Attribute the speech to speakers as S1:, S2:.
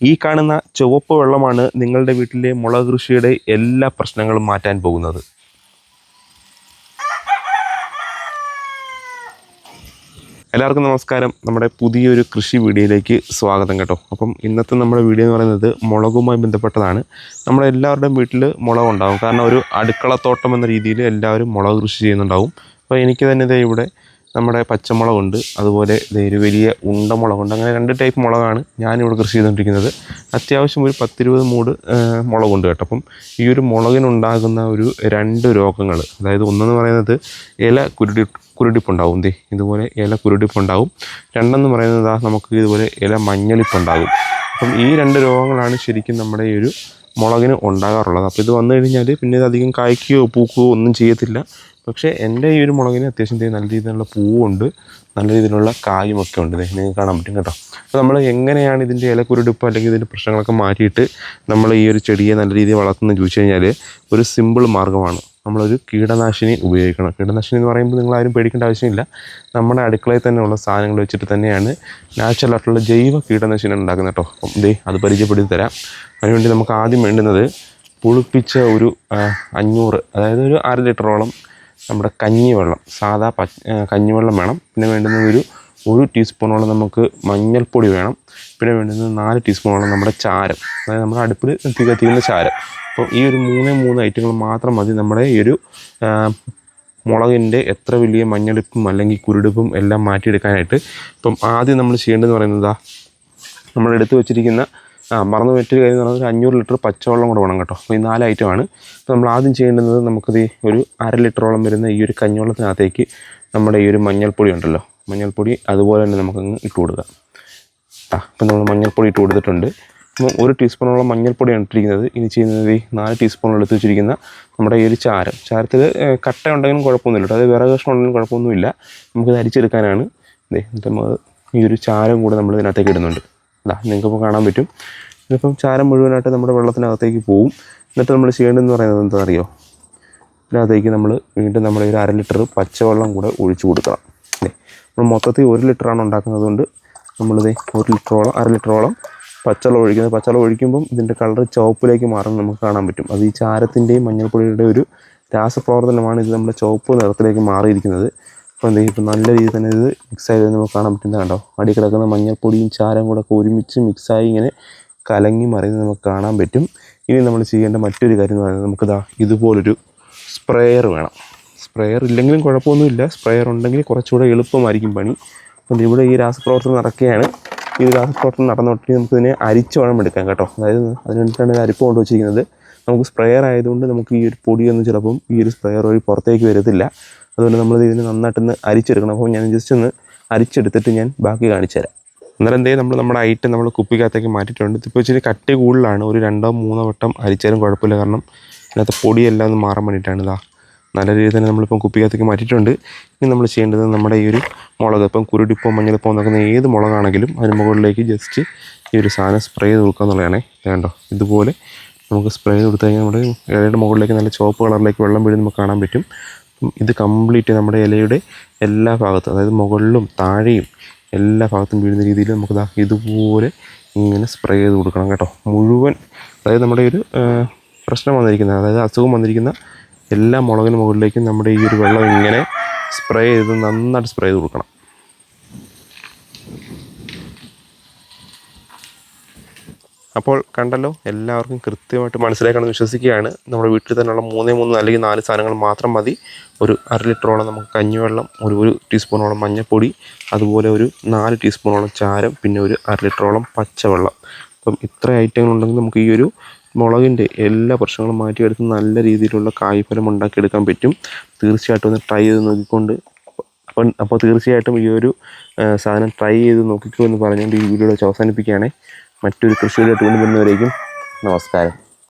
S1: ഈ കാണുന്ന ചുവപ്പ് വെള്ളമാണ് നിങ്ങളുടെ വീട്ടിലെ മുളക് കൃഷിയുടെ എല്ലാ പ്രശ്നങ്ങളും മാറ്റാൻ പോകുന്നത്. എല്ലാവർക്കും നമസ്കാരം. നമ്മുടെ പുതിയൊരു കൃഷി വീഡിയോയിലേക്ക് സ്വാഗതം കേട്ടോ. അപ്പം ഇന്നത്തെ നമ്മുടെ വീഡിയോ എന്ന് പറയുന്നത് മുളകുമായി ബന്ധപ്പെട്ടതാണ്. നമ്മുടെ എല്ലാവരുടെയും വീട്ടിൽ മുളക് ഉണ്ടാകും കാരണം ഒരു അടുക്കളത്തോട്ടം എന്ന രീതിയിൽ എല്ലാവരും മുളക് കൃഷി ചെയ്യുന്നുണ്ടാവും. അപ്പോൾ എനിക്ക് തന്നെ ഇതേ ഇവിടെ നമ്മുടെ പച്ചമുളകുണ്ട്. അതുപോലെ ഒരു വലിയ ഉണ്ടമുളകുണ്ട്. അങ്ങനെ രണ്ട് ടൈപ്പ് മുളകാണ് ഞാനിവിടെ കൃഷി ചെയ്തുകൊണ്ടിരിക്കുന്നത്. അത്യാവശ്യം ഒരു പത്തിരുപത് മൂട് മുളകുണ്ട് കേട്ടോ. അപ്പം ഈ ഒരു മുളകിനുണ്ടാകുന്ന ഒരു രണ്ട് രോഗങ്ങൾ അതായത് ഒന്നെന്ന് പറയുന്നത് ഇല കുരുടി കുരുടിപ്പുണ്ടാവും. ദേ ഇതുപോലെ ഇല കുരുടിപ്പുണ്ടാവും. രണ്ടെന്ന് പറയുന്നത് നമുക്ക് ഇതുപോലെ ഇല മഞ്ഞളിപ്പുണ്ടാകും. അപ്പം ഈ രണ്ട് രോഗങ്ങളാണ് ശരിക്കും നമ്മുടെ ഈ ഒരു മുളകിന് ഉണ്ടാകാറുള്ളത്. അപ്പോൾ ഇത് വന്നു കഴിഞ്ഞാൽ പിന്നെ ഇത് അധികം കായ്ക്കുകയോ പൂക്കുകയോ ഒന്നും ചെയ്യത്തില്ല. പക്ഷേ എന്റെ ഈ ഒരു മുളകിന് അത്യാവശ്യം നല്ല രീതിയിലുള്ള പൂവുണ്ട്. നല്ല രീതിയിലുള്ള കായും ഒക്കെ ഉണ്ട്. നിങ്ങൾക്ക് കാണാൻ പറ്റും കേട്ടോ. അപ്പോൾ നമ്മൾ എങ്ങനെയാണ് ഇതിന്റെ ഇലക്കുരുടിപ്പ് അല്ലെങ്കിൽ ഇതിന്റെ പ്രശ്നങ്ങളൊക്കെ മാറ്റിയിട്ട് നമ്മൾ ഈ ഒരു ചെടിയെ നല്ല രീതിയിൽ വളർത്തുന്നത് ചോദിച്ചു കഴിഞ്ഞാൽ ഒരു സിമ്പിൾ മാർഗമാണ്. നമ്മളൊരു കീടനാശിനി ഉപയോഗിക്കണം. കീടനാശിനി എന്ന് പറയുമ്പോൾ നിങ്ങൾ ആരും പേടിക്കേണ്ട ആവശ്യമില്ല. നമ്മുടെ അടുക്കളയിൽ തന്നെയുള്ള സാധനങ്ങൾ വെച്ചിട്ട് തന്നെയാണ് നാച്ചുറൽ ആയിട്ടുള്ള ജൈവ കീടനാശിനി ഉണ്ടാക്കുന്നത് കേട്ടോ. അപ്പം ദേ അത് പരിചയപ്പെടുത്തി തരാം. അതിനുവേണ്ടി നമുക്ക് ആദ്യം വേണ്ടുന്നത് പുളിപ്പിച്ച ഒരു അഞ്ഞൂറ് അതായത് ഒരു അര ലിറ്ററോളം നമ്മുടെ കഞ്ഞിവെള്ളം സാധാ ആ, കഞ്ഞിവെള്ളം വേണം. പിന്നെ വേണ്ടുന്നത് ഒരു ഒരു ടീസ്പൂണോളം നമുക്ക് മഞ്ഞൾപ്പൊടി വേണം. പിന്നെ വേണ്ടുന്നത് നാല് ടീസ്പൂണോളം നമ്മുടെ ചാരം. അതായത് നമ്മുടെ അടുപ്പിൽ കത്തിക്കുന്ന ചാരം. അപ്പോൾ ഈ ഒരു മൂന്ന് മൂന്ന് ഐറ്റങ്ങൾ മാത്രം മതി. നമ്മുടെ ഈ ഒരു മുളകിന്റെ എത്ര വലിയ മഞ്ഞളിപ്പും അല്ലെങ്കിൽ കുരുടുപ്പും എല്ലാം മാറ്റിയെടുക്കാനായിട്ട് ഇപ്പം ആദ്യം നമ്മൾ ചെയ്യേണ്ടതെന്ന് പറയുന്നത് നമ്മൾ എടുത്ത് വെച്ചിരിക്കുന്ന ആ മറന്നു മറ്റൊരു കാര്യം എന്ന് പറഞ്ഞാൽ ഒരു അഞ്ഞൂറ് ലിറ്റർ പച്ചവെള്ളം കൂടെ വേണം കേട്ടോ. അപ്പോൾ ഈ നാല് ഐറ്റമാണ് അപ്പോൾ നമ്മൾ ആദ്യം ചെയ്യേണ്ടുന്നത് നമുക്കിത് ഒരു അര ലിറ്ററോളം വരുന്ന ഈ ഒരു കഞ്ഞിവെള്ളത്തിനകത്തേക്ക് നമ്മുടെ ഈ ഒരു മഞ്ഞൾപ്പൊടി ഉണ്ടല്ലോ. മഞ്ഞൾപ്പൊടി അതുപോലെ തന്നെ നമുക്കങ്ങ് ഇട്ട് കൊടുക്കാം. ആ അപ്പം നമ്മൾ മഞ്ഞൾപ്പൊടി ഇട്ട് കൊടുത്തിട്ടുണ്ട്. അപ്പോൾ ഒരു ടീസ്പൂണോളം മഞ്ഞൾപ്പൊടിയാണ് ഇട്ടിരിക്കുന്നത്. ഇനി ചെയ്യുന്നത് ഈ നാല് ടീസ്പൂൺ എടുത്ത് വെച്ചിരിക്കുന്ന നമ്മുടെ ഈ ഒരു ചാരം. ചാരത്തിൽ കട്ട ഉണ്ടെങ്കിലും കുഴപ്പമൊന്നുമില്ല അതായത് വിറക് കഷ്ണം ഉണ്ടെങ്കിലും കുഴപ്പമൊന്നുമില്ല. നമുക്കിത് അരിച്ചെടുക്കാനാണ്. എന്നിട്ട് നമ്മൾ ഈ ഒരു ചാരം കൂടെ നമ്മൾ ഇതിനകത്തേക്ക് ഇടുന്നുണ്ട്. അതാ നിങ്ങൾക്കിപ്പോൾ കാണാൻ പറ്റും. ഇതിപ്പം ചാരം മുഴുവനായിട്ട് നമ്മുടെ വെള്ളത്തിനകത്തേക്ക് പോവും. എന്നിട്ട് നമ്മൾ ചെയ്യേണ്ടതെന്ന് പറയുന്നത് എന്താ അറിയോ ഇതിനകത്തേക്ക് നമ്മൾ വീണ്ടും നമ്മുടെ ഒരു അര ലിറ്റർ പച്ചവെള്ളം കൂടെ ഒഴിച്ചു കൊടുക്കണം. നമ്മൾ മൊത്തത്തിൽ ഒരു ലിറ്ററാണ് ഉണ്ടാക്കുന്നത് കൊണ്ട് നമ്മളിത് ഒരു ലിറ്ററോളം അര ലിറ്ററോളം പച്ചവെള്ളം ഒഴിക്കുന്നത്. പച്ചവെള്ളം ഒഴിക്കുമ്പം ഇതിന്റെ കളർ ചുവപ്പിലേക്ക് മാറുന്നത് നമുക്ക് കാണാൻ പറ്റും. അത് ഈ ചാരത്തിന്റെയും മഞ്ഞൾപ്പൊടിയുടെ ഒരു രാസപ്രവർത്തനമാണ് ഇത് നമ്മുടെ ചുവപ്പ് നിറത്തിലേക്ക് മാറിയിരിക്കുന്നത്. അപ്പോൾ എന്തെങ്കിലും ഇപ്പം നല്ല രീതിയിൽ തന്നെ ഇത് മിക്സ് ആയത് നമുക്ക് കാണാൻ പറ്റുന്നത് കണ്ടോ അടി കിടക്കുന്ന മഞ്ഞൾപ്പൊടിയും ചാരം കൂടെ ഒക്കെ ഒരുമിച്ച് മിക്സായി ഇങ്ങനെ കലങ്ങി മറിയുന്നത് നമുക്ക് കാണാൻ പറ്റും. ഇനി നമ്മൾ ചെയ്യേണ്ട മറ്റൊരു കാര്യം എന്ന് പറയുന്നത് നമുക്കിതാ ഇതുപോലൊരു സ്പ്രേയർ വേണം. സ്പ്രേയർ ഇല്ലെങ്കിലും കുഴപ്പമൊന്നുമില്ല. സ്പ്രേയർ ഉണ്ടെങ്കിൽ കുറച്ചുകൂടെ എളുപ്പമായിരിക്കും പണി. അപ്പം ഇവിടെ ഈ രാസപ്രവർത്തനം നടക്കുകയാണ്. ഈ രാസപ്രവർത്തനം നടന്നോട്ടി നമുക്കിതിനെ വേണം എടുക്കാൻ കേട്ടോ. അതായത് അതിന് വേണ്ടിയിട്ടാണ് ഇത് അരിപ്പ് കൊണ്ട് വെച്ചിരിക്കുന്നത്. നമുക്ക് സ്പ്രേയർ ആയതുകൊണ്ട് നമുക്ക് ഈ ഒരു പൊടിയൊന്നും ചിലപ്പം ഈ ഒരു സ്പ്രേയർ വഴി പുറത്തേക്ക് വരത്തില്ല. അതുകൊണ്ട് നമ്മൾ ഇതിനെ നന്നായിട്ടൊന്ന് അരിച്ചെടുക്കണം. അപ്പോൾ ഞാൻ ജസ്റ്റ് ഒന്ന് അരിച്ചെടുത്തിട്ട് ഞാൻ ബാക്കി കാണിച്ചു തരാം. അന്നേരം എന്തേ നമ്മൾ നമ്മുടെ ഐറ്റം നമ്മൾ കുപ്പിക്കകത്തേക്ക് മാറ്റിയിട്ടുണ്ട്. ഇപ്പോൾ ഇച്ചിരി കട്ടി കൂടുതലാണ്. ഒരു രണ്ടോ മൂന്നോ വട്ടം അരിച്ചാലും കുഴപ്പമില്ല. കാരണം ഇതിനകത്ത് പൊടിയെല്ലാം ഒന്ന് മാറാൻ വേണ്ടിയിട്ടാണ് ഇതാ നല്ല രീതിയിൽ തന്നെ നമ്മളിപ്പം കുപ്പിക്കകത്തേക്ക് മാറ്റിയിട്ടുണ്ട്. ഇനി നമ്മൾ ചെയ്യേണ്ടത് നമ്മുടെ ഈ ഒരു മുളക്. ഇപ്പം കുരുടിപ്പോ മഞ്ഞളിപ്പോ നോക്കുന്ന ഏത് മുളകാണെങ്കിലും അതിന് മുകളിലേക്ക് ജസ്റ്റ് ഈ ഒരു സാധനം സ്പ്രേ ചെയ്ത് കൊടുക്കുക എന്നുള്ളതാണേ. വേണ്ടോ ഇതുപോലെ നമുക്ക് സ്പ്രേ ചെയ്ത് കൊടുത്തു കഴിഞ്ഞാൽ നമ്മുടെ ഇലയുടെ മുകളിലേക്ക് നല്ല ചുവപ്പ് കളറിലേക്ക് വെള്ളം വീഴും നമുക്ക് കാണാൻ പറ്റും. ഇത് കംപ്ലീറ്റ് നമ്മുടെ ഇലയുടെ എല്ലാ ഭാഗത്തും അതായത് മുകളിലും താഴെയും എല്ലാ ഭാഗത്തും വീഴുന്ന രീതിയിൽ നമുക്ക് ഇതുപോലെ ഇങ്ങനെ സ്പ്രേ ചെയ്ത് കൊടുക്കണം കേട്ടോ. മുഴുവൻ അതായത് നമ്മുടെ ഒരു പ്രശ്നം വന്നിരിക്കുന്ന അതായത് അസുഖം വന്നിരിക്കുന്ന എല്ലാ മുളകിന് മുകളിലേക്കും നമ്മുടെ ഈ ഒരു വെള്ളം ഇങ്ങനെ സ്പ്രേ ചെയ്ത് നന്നായിട്ട് സ്പ്രേ ചെയ്ത് കൊടുക്കണം. അപ്പോൾ കണ്ടല്ലോ എല്ലാവർക്കും കൃത്യമായിട്ട് മനസ്സിലാക്കണമെന്ന് വിശ്വസിക്കുകയാണ്. നമ്മുടെ വീട്ടിൽ തന്നെയുള്ള മൂന്നേ മൂന്ന് അല്ലെങ്കിൽ നാല് സാധനങ്ങൾ മാത്രം മതി. ഒരു അര ലിറ്ററോളം നമുക്ക് കഞ്ഞിവെള്ളം ഒരു ഒരു ടീസ്പൂണോളം മഞ്ഞൾപ്പൊടി അതുപോലെ ഒരു നാല് ടീസ്പൂണോളം ചാരം പിന്നെ ഒരു അര ലിറ്ററോളം പച്ചവെള്ളം. അപ്പം ഇത്ര ഐറ്റങ്ങൾ ഉണ്ടെങ്കിൽ നമുക്ക് ഈ ഒരു മുളകിന്റെ എല്ലാ പ്രശ്നങ്ങളും മാറ്റിയെടുത്ത് നല്ല രീതിയിലുള്ള കായ്ഫലം ഉണ്ടാക്കിയെടുക്കാൻ പറ്റും. തീർച്ചയായിട്ടും ഒന്ന് ട്രൈ ചെയ്ത് നോക്കിക്കൊണ്ട് അപ്പം അപ്പോൾ തീർച്ചയായിട്ടും ഈ ഒരു സാധനം ട്രൈ ചെയ്ത് നോക്കിക്കോ എന്ന് പറഞ്ഞുകൊണ്ട് ഈ വീഡിയോ അവസാനിപ്പിക്കുകയാണെ. മറ്റൊരു കൃഷിയുടെ ടൂണ് വരുന്നവരേക്കും നമസ്കാരം.